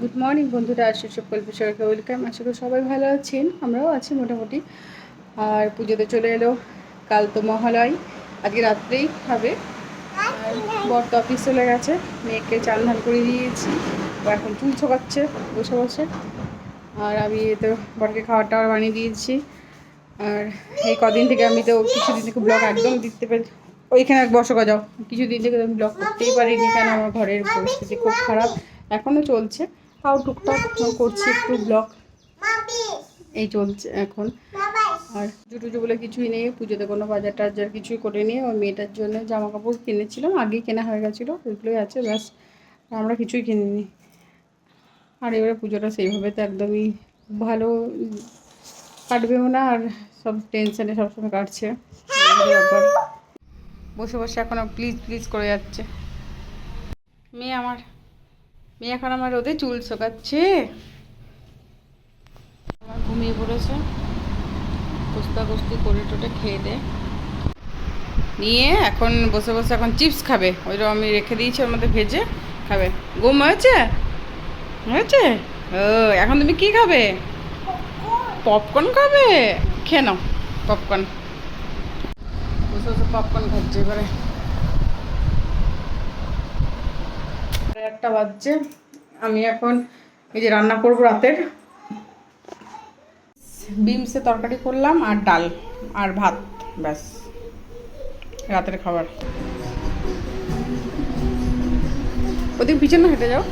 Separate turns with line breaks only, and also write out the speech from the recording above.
Good morning বন্ধুরা, আশিস কল্প সরকার welcome আশা করি সবাই ভালো আছেন, আমরাও আছি মোটামুটি। আর পুজোতে চলে এলো কাল তো মহালয়, আজকে রাত্রেই খাবে আর বর তো অফিস চলে গেছে, মেয়েকে চান ধান করে দিয়েছি। ও এখন চুল ছোকাচ্ছে, বসে বসে। আর আমি তো বরকে খাবার টাবার বানিয়ে দিয়েছি। আর এই কদিন থেকে আমি তো কিছুদিন থেকে ব্লগ একদম দিতে পারি ওইখানে বসো যাও। কিছুদিন থেকে আমি ব্লগ করতেই পারিনি, কেন আমার ঘরের পরিস্থিতি খুব খারাপ। এখনও চলছে। তাও টুকটাক করছি একটু ব্লগ। এই চলছে এখন। আর জুটুজু বলে কিছুই নেই, পুজোতে কোনো বাজার টাজার কিছুই করে নিয়ে ওই মেয়েটার জন্য জামা কাপড় কিনেছিলাম আগেই কেনা হয়ে গেছিল ওইগুলোই আছে, ব্যাস। আমরা কিছুই কিনিনি। আর এবারে পুজোটা সেইভাবে তো একদমই ভালো কাটবেও না, আর সব টেনশনে সবসময় কাটছে। বসে বসে এখন প্লিজ প্লিজ করে যাচ্ছে। মেয়ে আমার মেয়ে এখন আমার রোদে চুল শোকাচ্ছে। আমার ঘুমিয়ে পড়েছে। কুস্তা কুস্তি করে টোটে খেয়ে দে। নিয়ে এখন বসে বসে এখন চিপস খাবে। ওইরকম আমি রেখে দিয়েছি, ওর মধ্যে ভেজে খাবে। ঘুম হয়েছে? হয়েছে? ও, এখন তুমি কি খাবে? পপকর্ন খাবে? খেয়ে নাও, পপকর্ন। বসে বসে পপকর্ন খাচ্ছে এবারে। আটটা বাজছে। আমি এখন এই যে রান্না করব রাতের। বিমসে তরকারি করলাম আর ডাল আর ভাত, ব্যাস। রাতের খাবার। ওদিক পিছনে হেঁটে যাও।